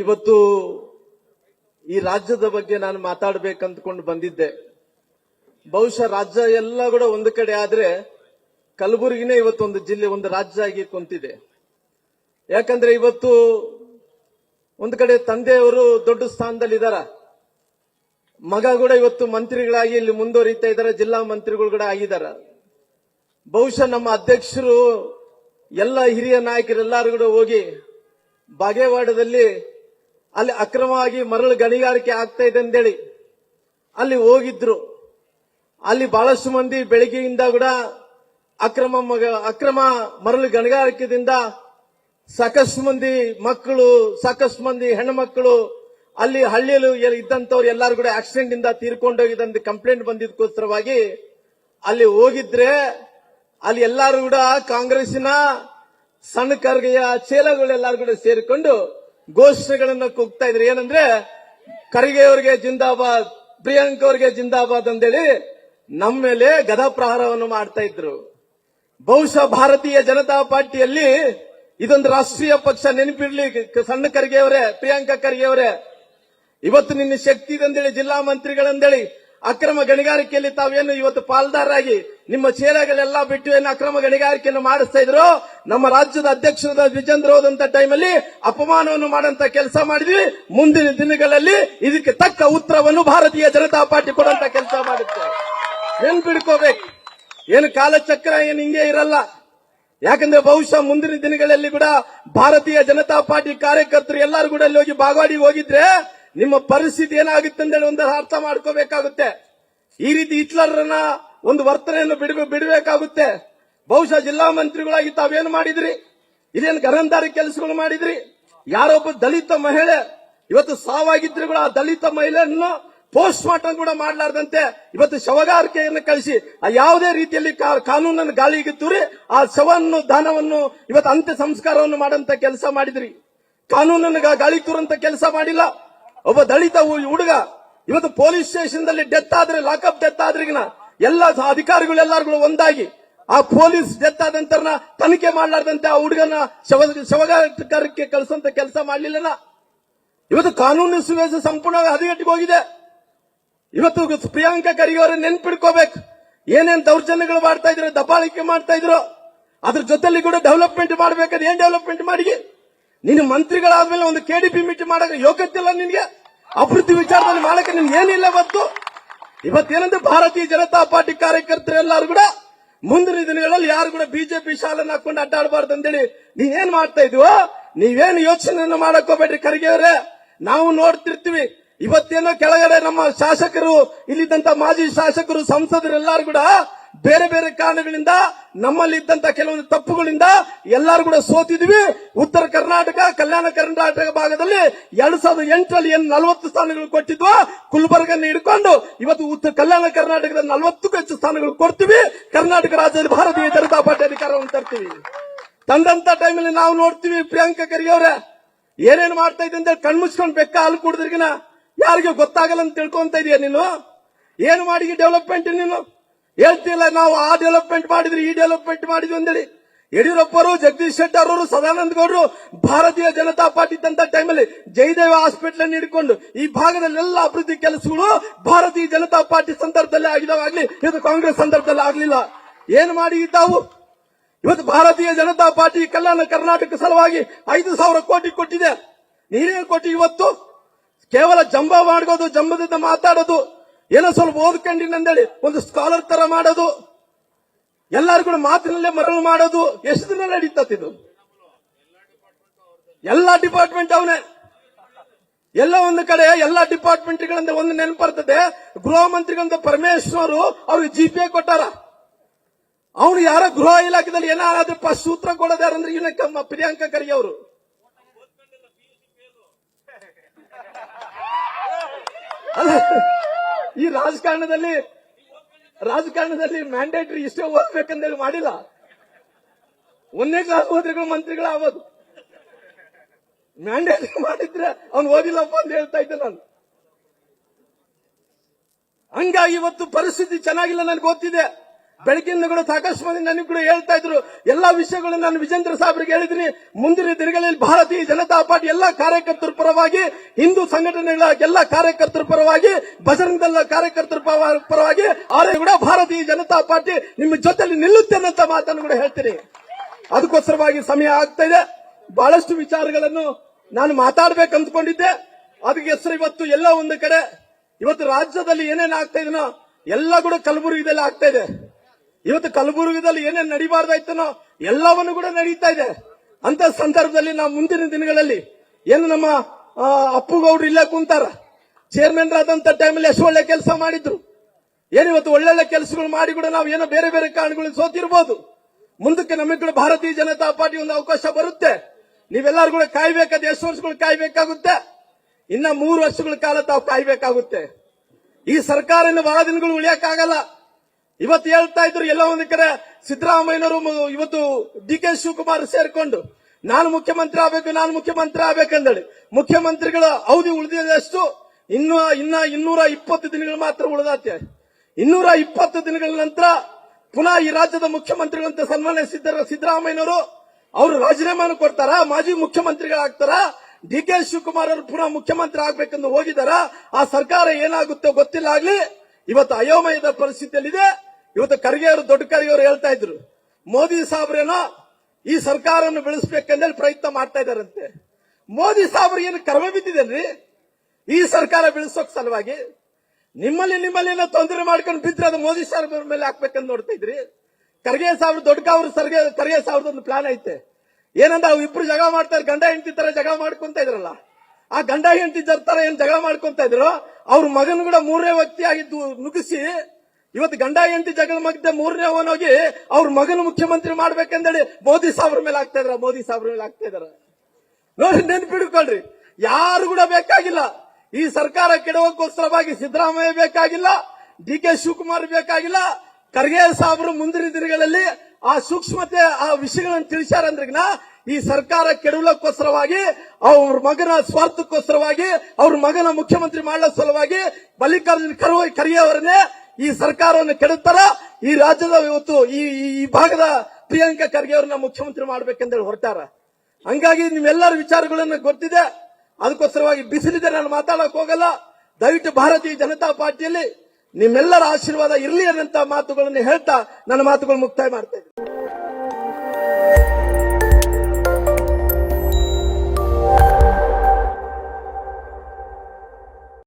ಇವತ್ತು ಈ ರಾಜ್ಯದ ಬಗ್ಗೆ ನಾನು ಮಾತಾಡ್ಬೇಕಂದ್ಕೊಂಡು ಬಂದಿದ್ದೆ. ಬಹುಶಃ ರಾಜ್ಯ ಎಲ್ಲ ಕೂಡ ಒಂದು ಕಡೆ ಆದ್ರೆ ಕಲಬುರಗಿನೇ ಇವತ್ತು ಒಂದು ಜಿಲ್ಲೆ, ಒಂದು ರಾಜ್ಯ ಆಗಿ ಕುಂತಿದೆ. ಯಾಕಂದ್ರೆ ಇವತ್ತು ಒಂದು ಕಡೆ ತಂದೆಯವರು ದೊಡ್ಡ ಸ್ಥಾನದಲ್ಲಿ ಇದಾರ ಮಗ ಕೂಡ ಇವತ್ತು ಮಂತ್ರಿಗಳಾಗಿ ಇಲ್ಲಿ ಮುಂದುವರಿತಾ ಇದ್ದಾರೆ ಜಿಲ್ಲಾ ಮಂತ್ರಿಗಳು ಕೂಡ ಆಗಿದ್ದಾರೆ ಬಹುಶಃ ನಮ್ಮ ಅಧ್ಯಕ್ಷರು ಎಲ್ಲ ಹಿರಿಯ ನಾಯಕರೆಲ್ಲರೂ ಕೂಡ ಹೋಗಿ ಬಾಗೇವಾಡದಲ್ಲಿ ಅಲ್ಲಿ ಅಕ್ರಮವಾಗಿ ಮರಳು ಗಣಿಗಾರಿಕೆ ಆಗ್ತಾ ಇದೆ ಅಂತೇಳಿ ಅಲ್ಲಿ ಹೋಗಿದ್ರು. ಅಲ್ಲಿ ಬಹಳಷ್ಟು ಮಂದಿ ಬೆಳಿಗ್ಗೆಯಿಂದ ಕೂಡ ಅಕ್ರಮ ಅಕ್ರಮ ಮರಳು ಗಣಿಗಾರಿಕೆದಿಂದ ಸಾಕಷ್ಟು ಮಂದಿ ಮಕ್ಕಳು, ಸಾಕಷ್ಟು ಮಂದಿ ಹೆಣ್ಣುಮಕ್ಕಳು ಅಲ್ಲಿ ಹಳ್ಳಿಯಲ್ಲಿ ಇದ್ದಂತವ್ರು ಎಲ್ಲರೂ ಕೂಡ ಆಕ್ಸಿಡೆಂಟ್ ಇಂದ ತೀರ್ಕೊಂಡೋಗಿದಂತ ಕಂಪ್ಲೇಂಟ್ ಬಂದಿದ್ದಕ್ಕೋಸ್ಕರವಾಗಿ ಅಲ್ಲಿ ಹೋಗಿದ್ರೆ ಅಲ್ಲಿ ಎಲ್ಲರೂ ಕೂಡ ಕಾಂಗ್ರೆಸ್ಸಿನ ಸಣ್ಣ ಕರ್ಗೆಯ ಚೇಲಗಳೆಲ್ಲರೂ ಕೂಡ ಸೇರಿಕೊಂಡು ಘೋಷಣೆಗಳನ್ನ ಕೂಗ್ತಾ ಇದ್ರು. ಏನಂದ್ರೆ ಖರ್ಗೆ ಅವರಿಗೆ ಜಿಂದಾಬಾದ್ ಪ್ರಿಯಾಂಕ್ ಅವರಿಗೆ ಜಿಂದಾಬಾದ್ ಅಂತೇಳಿ ನಮ್ಮ ಮೇಲೆ ಗದಾ ಪ್ರಹಾರವನ್ನು ಮಾಡ್ತಾ ಇದ್ರು. ಬಹುಶಃ ಭಾರತೀಯ ಜನತಾ ಪಾರ್ಟಿಯಲ್ಲಿ ಇದೊಂದು ರಾಷ್ಟ್ರೀಯ ಪಕ್ಷ ನೆನಪಿಡ್ಲಿ ಸಣ್ಣ ಖರ್ಗೆ ಅವರೇ ಪ್ರಿಯಾಂಕಾ ಖರ್ಗೆ ಅವರೇ ಇವತ್ತು ನಿನ್ನ ಶಕ್ತಿ ಅಂತೇಳಿ ಜಿಲ್ಲಾ ಮಂತ್ರಿಗಳಂದೇಳಿ, ಅಕ್ರಮ ಗಣಿಗಾರಿಕೆಯಲ್ಲಿ ತಾವೇನು ಇವತ್ತು ಪಾಲ್ದಾರಾಗಿ ನಿಮ್ಮ ಚೇಲಗಳೆಲ್ಲ ಬಿಟ್ಟು ಏನು ಅಕ್ರಮ ಗಣಿಗಾರಿಕೆಯನ್ನು ಮಾಡಿಸ್ತಾ ಇದ್ರು, ನಮ್ಮ ರಾಜ್ಯದ ಅಧ್ಯಕ್ಷರಾದ ವಿಜೇಂದ್ರ ಹೋದಂತ ಟೈಮಲ್ಲಿ ಅಪಮಾನವನ್ನು ಮಾಡಂತ ಕೆಲಸ ಮಾಡಿದ್ವಿ. ಮುಂದಿನ ದಿನಗಳಲ್ಲಿ ಇದಕ್ಕೆ ತಕ್ಕ ಉತ್ತರವನ್ನು ಭಾರತೀಯ ಜನತಾ ಪಾರ್ಟಿ ಕೊಡಂತ ಕೆಲಸ ಮಾಡುತ್ತೆ. ನೆನ್ಪಿಡ್ಕೋಬೇಕು ಏನು ಕಾಲಚಕ್ರ ಏನು ಹಿಂಗೆ ಇರಲ್ಲ. ಯಾಕಂದ್ರೆ ಬಹುಶಃ ಮುಂದಿನ ದಿನಗಳಲ್ಲಿ ಕೂಡ ಭಾರತೀಯ ಜನತಾ ಪಾರ್ಟಿ ಕಾರ್ಯಕರ್ತರು ಎಲ್ಲರೂ ಕೂಡ ಅಲ್ಲಿ ಹೋಗಿ ಬಾಗವಾಡಿ ಹೋಗಿದ್ರೆ ನಿಮ್ಮ ಪರಿಸ್ಥಿತಿ ಏನಾಗುತ್ತೆ ಅಂತೇಳಿ ಒಂದು ಅರ್ಥ ಮಾಡ್ಕೋಬೇಕಾಗುತ್ತೆ. ಈ ರೀತಿ ಹಿಟ್ಲರ್ನ ಒಂದು ವರ್ತನೆಯನ್ನು ಬಿಡ ಬಿಡಬೇಕಾಗುತ್ತೆ. ಬಹುಶಃ ಜಿಲ್ಲಾ ಮಂತ್ರಿಗಳಾಗಿ ತಾವೇನು ಮಾಡಿದ್ರಿ? ಇದೇನು ಗರಂಧಾರಿ ಕೆಲಸಗಳು ಮಾಡಿದ್ರಿ? ಯಾರೊಬ್ಬ ದಲಿತ ಮಹಿಳೆ, ಇವತ್ತು ಸಾವಾಗಿದ್ರು ಕೂಡ ಆ ದಲಿತ ಮಹಿಳೆಯನ್ನು ಪೋಸ್ಟ್ ಮಾರ್ಟಮ್ ಕೂಡ ಮಾಡಲಾರ್ದಂತೆ ಇವತ್ತು ಶವಗಾರಿಕೆಯನ್ನು ಕಳಿಸಿ, ಆ ಯಾವುದೇ ರೀತಿಯಲ್ಲಿ ಕಾನೂನನ್ನು ಗಾಳಿಗೆ ತೂರಿ, ಆ ಶವನ್ನು ದಾನವನ್ನು ಇವತ್ತು ಅಂತ್ಯ ಸಂಸ್ಕಾರವನ್ನು ಮಾಡಂತ ಕೆಲಸ ಮಾಡಿದ್ರಿ. ಕಾನೂನನ್ನು ಗಾಳಿ ತೂರಂತ ಕೆಲಸ ಮಾಡಿಲ್ಲ. ಒಬ್ಬ ದಲಿತ ಹುಡುಗ, ಇವತ್ತು ಪೊಲೀಸ್ ಸ್ಟೇಷನ್ ದಲ್ಲಿ ಡೆತ್ ಆದ್ರೆ, ಲಾಕಪ್ ಡೆತ್ ಆದ್ರಿಗಿನ ಎಲ್ಲ ಅಧಿಕಾರಿಗಳೆಲ್ಲರೂ ಒಂದಾಗಿ ಆ ಪೊಲೀಸ್ ಡೆತ್ ಆದ ನಂತರ ತನಿಖೆ ಮಾಡಲಾರ್ದಂತೆ ಆ ಹುಡುಗನ ಶವ ಶವಗಾರಕ್ಕೆ ಕಳಿಸುವಂತ ಕೆಲಸ ಮಾಡಲಿಲ್ಲ ಇವತ್ತು ಕಾನೂನು ಸುವ್ಯವಸ್ಥೆ ಸಂಪೂರ್ಣವಾಗಿ ಹದಗೆಟ್ಟಿಗೆ ಹೋಗಿದೆ. ಇವತ್ತು ಪ್ರಿಯಾಂಕಾ ಖರ್ಗೆ ಅವರನ್ನ ನೆನ್ಪಿಡ್ಕೋಬೇಕು. ಏನೇನ್ ದೌರ್ಜನ್ಯಗಳು ಮಾಡ್ತಾ ಇದ್ರು, ದಬ್ಬಾಳಿಕೆ ಮಾಡ್ತಾ ಇದ್ರು, ಅದ್ರ ಜೊತೆಲಿ ಕೂಡ ಡೆವಲಪ್ಮೆಂಟ್ ಮಾಡ್ಬೇಕಾದ್ರೆ ಏನ್ ಡೆವಲಪ್ಮೆಂಟ್ ಮಾಡಿ ನೀನು ಮಂತ್ರಿಗಳಾದ್ಮೇಲೆ ಒಂದು ಕೆಡಿಪಿ ಮೀಟಿಂಗ್ ಮಾಡಕ್ಕೆ ಯೋಗ್ಯತೆ ಇಲ್ಲ ನಿನ್ಗೆ? ಅಭಿವೃದ್ಧಿ ವಿಚಾರದಲ್ಲಿ ಮಾಡಕ್ಕೆ ನಿನ್ಗೆ ಏನಿಲ್ಲ ಇವತ್ತು? ಇವತ್ತೇನಂದ್ರೆ ಭಾರತೀಯ ಜನತಾ ಪಾರ್ಟಿ ಕಾರ್ಯಕರ್ತರೆಲ್ಲರೂ ಕೂಡ ಮುಂದಿನ ದಿನಗಳಲ್ಲಿ ಯಾರು ಕೂಡ ಬಿಜೆಪಿ ಶಾಲನ್ನ ಹಾಕೊಂಡು ಅಡ್ಡಾಡಬಾರ್ದು ಅಂತೇಳಿ ನೀವೇನ್ ಮಾಡ್ತಾ ಇದೀವೋ, ನೀವೇನು ಯೋಚನೆಯನ್ನು ಮಾಡಕ್ ಹೋಗ್ಬೇಡ್ರಿ ಖರ್ಗೆ ಅವರೇ. ನಾವು ನೋಡ್ತಿರ್ತೀವಿ. ಇವತ್ತೇನೋ ಕೆಳಗಡೆ ನಮ್ಮ ಶಾಸಕರು, ಇಲ್ಲಿದ್ದಂತ ಮಾಜಿ ಶಾಸಕರು ಸಂಸದರೆಲ್ಲರೂ ಕೂಡ ಬೇರೆ ಬೇರೆ ಕಾರಣಗಳಿಂದ ನಮ್ಮಲ್ಲಿ ಇದ್ದಂತ ಕೆಲವೊಂದು ತಪ್ಪುಗಳಿಂದ ಎಲ್ಲರೂ ಕೂಡ ಸೋತಿದ್ವಿ. ಉತ್ತರ ಕರ್ನಾಟಕ, ಕಲ್ಯಾಣ ಕರ್ನಾಟಕ ಭಾಗದಲ್ಲಿ ಎರಡ್ ಸಾವಿರದ ಎಂಟರಲ್ಲಿ ಏನು ನಲವತ್ತು ಸ್ಥಾನಗಳು ಕೊಟ್ಟಿದ್ವ ಗುಲ್ಬರ್ಗನ್ನು ಹಿಡ್ಕೊಂಡು ಇವತ್ತು ಉತ್ತರ ಕಲ್ಯಾಣ ಕರ್ನಾಟಕದ ನಲವತ್ತಕ್ಕೂ ಹೆಚ್ಚು ಸ್ಥಾನಗಳು ಕೊಡ್ತೀವಿ. ಕರ್ನಾಟಕ ರಾಜ್ಯದಲ್ಲಿ ಭಾರತೀಯ ಜನತಾ ಪಾರ್ಟಿ ಅಧಿಕಾರವನ್ನು ತರ್ತೀವಿ. ತಂದಂತ ಟೈಮಲ್ಲಿ ನಾವು ನೋಡ್ತೀವಿ ಪ್ರಿಯಾಂಕಾ ಖರ್ಗೆ ಅವರೇ ಏನೇನು ಮಾಡ್ತಾ ಇದ್ದೆ ಅಂತ ಕಣ್ಮುಚ್ಕೊಂಡು ಬೆಕ್ಕ ಹಾಲು ಕುಡಿದ್ರಿಗಿನ ಯಾರಿಗೂ ಗೊತ್ತಾಗಲ್ಲ ಅಂತ ತಿಳ್ಕೊಂತ ಇದೀಯ ನೀನು? ಏನು ಮಾಡಿ ಡೆವಲಪ್ಮೆಂಟ್ ನೀನು? ಹೇಳ್ತಿಲ್ಲ, ನಾವು ಆ ಡೆವಲಪ್ಮೆಂಟ್ ಮಾಡಿದ್ರಿ, ಈ ಡೆವಲಪ್ಮೆಂಟ್ ಮಾಡಿದ್ವಿ ಅಂತೇಳಿ ಯಡಿಯೂರಪ್ಪರು, ಜಗದೀಶ್ ಶೆಟ್ಟರ್ ಅವರು ಸದಾನಂದ ಗೌಡರು ಭಾರತೀಯ ಜನತಾ ಪಾರ್ಟಿ ಇದ್ದಂತ ಟೈಮಲ್ಲಿ ಜಯದೇವ ಹಾಸ್ಪಿಟಲ್ ಅನ್ನು ಹಿಡ್ಕೊಂಡು ಈ ಭಾಗದಲ್ಲೆಲ್ಲ ಅಭಿವೃದ್ಧಿ ಕೆಲಸಗಳು ಭಾರತೀಯ ಜನತಾ ಪಾರ್ಟಿ ಸಂದರ್ಭದಲ್ಲಿ ಆಗಿದವಾಗ್ಲಿ ಇದು ಕಾಂಗ್ರೆಸ್ ಸಂದರ್ಭದಲ್ಲಿ ಆಗ್ಲಿಲ್ಲ. ಏನ್ ಮಾಡಿ ತಾವು? ಇವತ್ತು ಭಾರತೀಯ ಜನತಾ ಪಾರ್ಟಿ ಕಲ್ಯಾಣ ಕರ್ನಾಟಕ ಸಲುವಾಗಿ ಐದು ಸಾವಿರ ಕೋಟಿ ಕೊಟ್ಟಿದೆ. ನೀನೇ ಕೊಟ್ಟಿ ಇವತ್ತು? ಕೇವಲ ಜಂಬ ಮಾಡ್ಕೋದು ಜಂಬದಿಂದ ಮಾತಾಡೋದು. ಏನೋ ಸ್ವಲ್ಪ ಓದ್ಕೊಂಡಿನಂದೇಳಿ ಒಂದು ಸ್ಕಾಲರ್ ತರ ಮಾಡೋದು. ಎಲ್ಲರೂ ಕೂಡ ಮಾತಿನಲ್ಲೇ ಮರಳು ಮಾಡೋದು. ಎಷ್ಟು ದಿನ ನಡೀತತ್ತಿದು ಎಲ್ಲಾ ಡಿಪಾರ್ಟ್ಮೆಂಟ್ ಅವನೇ. ಎಲ್ಲ ಒಂದು ಕಡೆ ಎಲ್ಲಾ ಡಿಪಾರ್ಟ್ಮೆಂಟ್ಗಳಿಂದ ಒಂದು ನೆನಪರ್ತದೆ ಗೃಹ ಮಂತ್ರಿಗಳಂತ ಪರಮೇಶ್ವರ್ ಅವ್ರಿಗೆ ಜಿ ಕೊಟ್ಟಾರ. ಅವನು ಯಾರ ಗೃಹ ಇಲಾಖೆದಲ್ಲಿ ಏನಾದ್ರೂ ಫಸ್ಟ್ ಸೂತ್ರ ಕೊಡೋದಾರಂದ್ರೆ ಇವನ ಪ್ರಿಯಾಂಕಾ ಖರ್ಗೆ ಅವರು. ಅಲ್ಲ, ಈ ರಾಜಕಾರಣದಲ್ಲಿ ರಾಜಕಾರಣದಲ್ಲಿ ಮ್ಯಾಂಡೇಟರಿ ಇಷ್ಟೇ ಓದ್ಬೇಕಂದೇಳಿ ಮಾಡಿಲ್ಲ. ಒಂದೇ ಕ್ಲಾಸ್ ಓದ್ರಿಗಳು ಮಂತ್ರಿಗಳು ಆಗೋದು. ಮ್ಯಾಂಡೇಟರಿ ಮಾಡಿದ್ರೆ ಅವ್ನು ಓದಿಲ್ಲಪ್ಪ ಅಂತ ಹೇಳ್ತಾ ಇದ್ದೆ ನಾನು. ಹಂಗಾಗಿ ಇವತ್ತು ಪರಿಸ್ಥಿತಿ ಚೆನ್ನಾಗಿಲ್ಲ ನನಗೆ ಗೊತ್ತಿದೆ. ಬೆಳಗ್ಗಿಂದ ಕೂಡ ಸಾಕಷ್ಟು ನನಗೆ ಕೂಡ ಹೇಳ್ತಾ ಇದ್ರು. ಎಲ್ಲಾ ವಿಷಯಗಳು ನಾನು ವಿಜೇಂದ್ರ ಸಾಹೇಬ್ರಿಗೆ ಹೇಳಿದ್ದೀನಿ. ಮುಂದಿನ ದಿನಗಳಲ್ಲಿ ಭಾರತೀಯ ಜನತಾ ಪಾರ್ಟಿ ಎಲ್ಲಾ ಕಾರ್ಯಕರ್ತರ ಪರವಾಗಿ, ಹಿಂದೂ ಸಂಘಟನೆಗಳ ಎಲ್ಲಾ ಕಾರ್ಯಕರ್ತರ ಪರವಾಗಿ, ಬಜರಂಗ ಕಾರ್ಯಕರ್ತರ ಪರ- ಪರವಾಗಿ ಆದರೆ ಕೂಡ ಭಾರತೀಯ ಜನತಾ ಪಾರ್ಟಿ ನಿಮ್ಮ ಜೊತೆಲಿ ನಿಲ್ಲುತ್ತೆ ಅನ್ನೋ ಮಾತನ್ನು ಕೂಡ ಹೇಳ್ತೀನಿ. ಅದಕ್ಕೋಸ್ಕರವಾಗಿ ಸಮಯ ಆಗ್ತಾ ಇದೆ. ಬಹಳಷ್ಟು ವಿಚಾರಗಳನ್ನು ನಾನು ಮಾತಾಡ್ಬೇಕು ಅಂದ್ಕೊಂಡಿದ್ದೆ. ಅದಕ್ಕೆ ಹೆಸರು ಇವತ್ತು ಎಲ್ಲ ಒಂದು ಕಡೆ. ಇವತ್ತು ರಾಜ್ಯದಲ್ಲಿ ಏನೇನ್ ಆಗ್ತಾ ಇದೆಯೋ ಎಲ್ಲ ಕೂಡ ಕಲಬುರಗಿದಲ್ಲಿ ಆಗ್ತಾ ಇದೆ. ಇವತ್ತು ಕಲಬುರಗಿದಲ್ಲಿ ಏನೇನು ನಡಿಬಾರ್ದಾಯ್ತನೋ ಎಲ್ಲವನ್ನು ಕೂಡ ನಡೀತಾ ಇದೆ. ಅಂತ ಸಂದರ್ಭದಲ್ಲಿ ನಾವು ಮುಂದಿನ ದಿನಗಳಲ್ಲಿ ಏನು ನಮ್ಮ ಅಪ್ಪುಗೌಡ್ರು ಇಲ್ಲೇ ಕುಂತಾರ. ಚೇರ್ಮನ್ ಆದಂತ ಟೈಮಲ್ಲಿ ಎಷ್ಟು ಒಳ್ಳೆ ಕೆಲಸ ಮಾಡಿದ್ರು. ಏನು ಇವತ್ತು ಒಳ್ಳೊಳ್ಳೆ ಕೆಲಸಗಳು ಮಾಡಿ ಕೂಡ ನಾವು ಏನೋ ಬೇರೆ ಬೇರೆ ಕಾರಣಗಳು ಸೋತಿರ್ಬೋದು. ಮುಂದಕ್ಕೆ ನಮಗೆ ಕೂಡ ಭಾರತೀಯ ಜನತಾ ಪಾರ್ಟಿ ಒಂದು ಅವಕಾಶ ಬರುತ್ತೆ. ನೀವೆಲ್ಲರೂ ಕೂಡ ಕಾಯ್ಬೇಕಾದ ಎಷ್ಟು ವರ್ಷಗಳು ಕಾಯ್ಬೇಕಾಗುತ್ತೆ? ಇನ್ನ ಮೂರು ವರ್ಷಗಳ ಕಾಲ ತಾವು ಕಾಯ್ಬೇಕಾಗುತ್ತೆ. ಈ ಸರ್ಕಾರ ಇನ್ನು ಬಹಳ ದಿನಗಳು ಉಳಿಯಕ್ಕಾಗಲ್ಲ. ಇವತ್ತು ಹೇಳ್ತಾ ಇದ್ರು ಎಲ್ಲ ಒಂದು ಕಡೆ ಸಿದ್ದರಾಮಯ್ಯನವರು ಇವತ್ತು ಡಿ ಕೆ ಶಿವಕುಮಾರ್ ಸೇರ್ಕೊಂಡು, ನಾನು ಮುಖ್ಯಮಂತ್ರಿ ಆಗ್ಬೇಕು, ನಾನು ಮುಖ್ಯಮಂತ್ರಿ ಆಗ್ಬೇಕಂದೇಳಿ. ಮುಖ್ಯಮಂತ್ರಿಗಳ ಅವಧಿ ಉಳಿದಿದಷ್ಟು ಇನ್ನು ಇನ್ನ ಇನ್ನೂರ ಇಪ್ಪತ್ತು ದಿನಗಳು ಮಾತ್ರ ಉಳಿದಾತೆ. ಇನ್ನೂರ ಇಪ್ಪತ್ತು ದಿನಗಳ ನಂತರ ಪುನಃ ಈ ರಾಜ್ಯದ ಮುಖ್ಯಮಂತ್ರಿಗಳಂತ ಸನ್ಮಾನ್ಯ ಸಿದ್ದರ ಸಿದ್ದರಾಮಯ್ಯನವರು ಅವರು ರಾಜೀನಾಮೆಯನ್ನು ಕೊಡ್ತಾರ? ಮಾಜಿ ಮುಖ್ಯಮಂತ್ರಿಗಳಾಗ್ತಾರ? ಡಿ ಕೆ ಶಿವಕುಮಾರ್ ಅವರು ಪುನಃ ಮುಖ್ಯಮಂತ್ರಿ ಆಗ್ಬೇಕೆಂದು ಹೋಗಿದಾರ? ಆ ಸರ್ಕಾರ ಏನಾಗುತ್ತೋ ಗೊತ್ತಿಲ್ಲ ಆಗ್ಲಿ, ಇವತ್ತು ಅಯೋಮಯದ ಪರಿಸ್ಥಿತಿಯಲ್ಲಿದೆ. ಇವತ್ತು ಖರ್ಗೆ ಅವರು ದೊಡ್ಡ ಖರ್ಗೆ ಅವರು ಹೇಳ್ತಾ ಇದ್ರು, ಮೋದಿ ಸಾಬ್ರೇನೋ ಈ ಸರ್ಕಾರವನ್ನು ಬೆಳೆಸಬೇಕಂದೇಳಿ ಪ್ರಯತ್ನ ಮಾಡ್ತಾ ಇದಾರಂತೆ ಮೋದಿ ಸಾಹೇಬ್ರು ಏನು ಕರ್ಮ ಬಿದ್ದಿದೇನ್ರಿ ಈ ಸರ್ಕಾರ ಬೆಳೆಸೋಕ್ ಸಲುವಾಗಿ ನಿಮ್ಮಲ್ಲಿ ನಿಮ್ಮಲ್ಲಿ ಏನೋ ತೊಂದರೆ ಮಾಡ್ಕೊಂಡು ಬಿದ್ರೆ ಅದು ಮೋದಿ ಸಾಹೇಬ್ರ ಮೇಲೆ ಹಾಕ್ಬೇಕಂತ ನೋಡ್ತಾ ಇದ್ರಿ? ಖರ್ಗೆ ಸಾಹೇಬ್ರು ದೊಡ್ಡ ಕಾವ್ರ ಸರ್ಗೆ, ಖರ್ಗೆ ಸಾವಿರದ ಒಂದು ಪ್ಲಾನ್ ಐತೆ. ಏನಂದ್ರೆ ಅವು ಇಬ್ರು ಜಗ ಮಾಡ್ತಾರೆ, ಗಂಡ ಹೆಂಡತಿ ತರ ಜಗ ಮಾಡ್ಕೊಂತ ಇದ್ರಲ್ಲ. ಆ ಗಂಡ ಹೆಂಡತಿ ತರ ಏನ್ ಜಗ ಮಾಡ್ಕೊಂತ ಇದ್ರು, ಅವ್ರ ಮಗನ ಕೂಡ ಮೂರನೇ ವ್ಯಕ್ತಿಯಾಗಿದ್ದು ನುಗ್ಗಿಸಿ ಇವತ್ತು ಗಂಡ ಹೆಂಡತಿ ಜಗಳ ಮಧ್ಯೆ ಮೂರನೇ ಅವನೋಗಿ ಅವ್ರ ಮಗನ ಮುಖ್ಯಮಂತ್ರಿ ಮಾಡ್ಬೇಕಂದೇಳಿ ಮೋದಿ ಸಾಬ್ರ ಮೇಲೆ ಆಗ್ತಾ ಇದ್ರ, ಮೋದಿ ಸಾಬ್ರ ಮೇಲೆ ಆಗ್ತಾ ಇದಾರ. ನೋಡಿ ನೆನ್ಪಿಡ್ಕೊಳ್ರಿ ಯಾರು ಕೂಡ ಬೇಕಾಗಿಲ್ಲ. ಈ ಸರ್ಕಾರ ಕೆಡವಕ್ಕೋಸ್ಕರವಾಗಿ ಸಿದ್ದರಾಮಯ್ಯ ಬೇಕಾಗಿಲ್ಲ, ಡಿ ಕೆ ಶಿವಕುಮಾರ್ ಬೇಕಾಗಿಲ್ಲ, ಖರ್ಗೆ ಸಾಬ್ರು ಮುಂದಿನ ದಿನಗಳಲ್ಲಿ ಆ ಸೂಕ್ಷ್ಮತೆ, ಆ ವಿಷಯಗಳನ್ನು ತಿಳಿಸ್ಯಾರಂದ್ರಿಗಿನ ಈ ಸರ್ಕಾರ ಕೆಡವಲಕ್ಕೋಸ್ಕರವಾಗಿ ಅವ್ರ ಮಗನ ಸ್ವಾರ್ಥಕ್ಕೋಸ್ಕರವಾಗಿ, ಅವ್ರ ಮಗನ ಮುಖ್ಯಮಂತ್ರಿ ಮಾಡೋ ಸಲುವಾಗಿ ಮಲ್ಲಿಕಾರ್ಜುನ್ ಖರ್ಗೆ ಅವರನ್ನೇ ಈ ಸರ್ಕಾರವನ್ನು ಕೆಡುತ್ತಾರ ಈ ರಾಜ್ಯದ ಇವತ್ತು ಈ, ಈ- ಭಾಗದ ಪ್ರಿಯಾಂಕಾ ಖರ್ಗೆ ಅವ್ರನ್ನ ಮುಖ್ಯಮಂತ್ರಿ ಮಾಡ್ಬೇಕಂದೇಳಿ ಹೊರಟಾರ. ಹಂಗಾಗಿ ನಿಮ್ಮೆಲ್ಲರ ವಿಚಾರಗಳನ್ನು ಗೊತ್ತಿದೆ. ಅದಕ್ಕೋಸ್ಕರವಾಗಿ ಬಿಸಿಲಿದೆ, ನಾನು ಮಾತಾಡಕ್ ಹೋಗಲ್ಲ. ದಯವಿಟ್ಟು ಭಾರತೀಯ ಜನತಾ ಪಾರ್ಟಿಯಲ್ಲಿ ನಿಮ್ಮೆಲ್ಲರ ಆಶೀರ್ವಾದ ಇರಲಿ ಅನ್ನಂತ ಮಾತುಗಳನ್ನು ಹೇಳ್ತಾ ನನ್ನ ಮಾತುಗಳು ಮುಕ್ತಾಯ ಮಾಡ್ತೇನೆ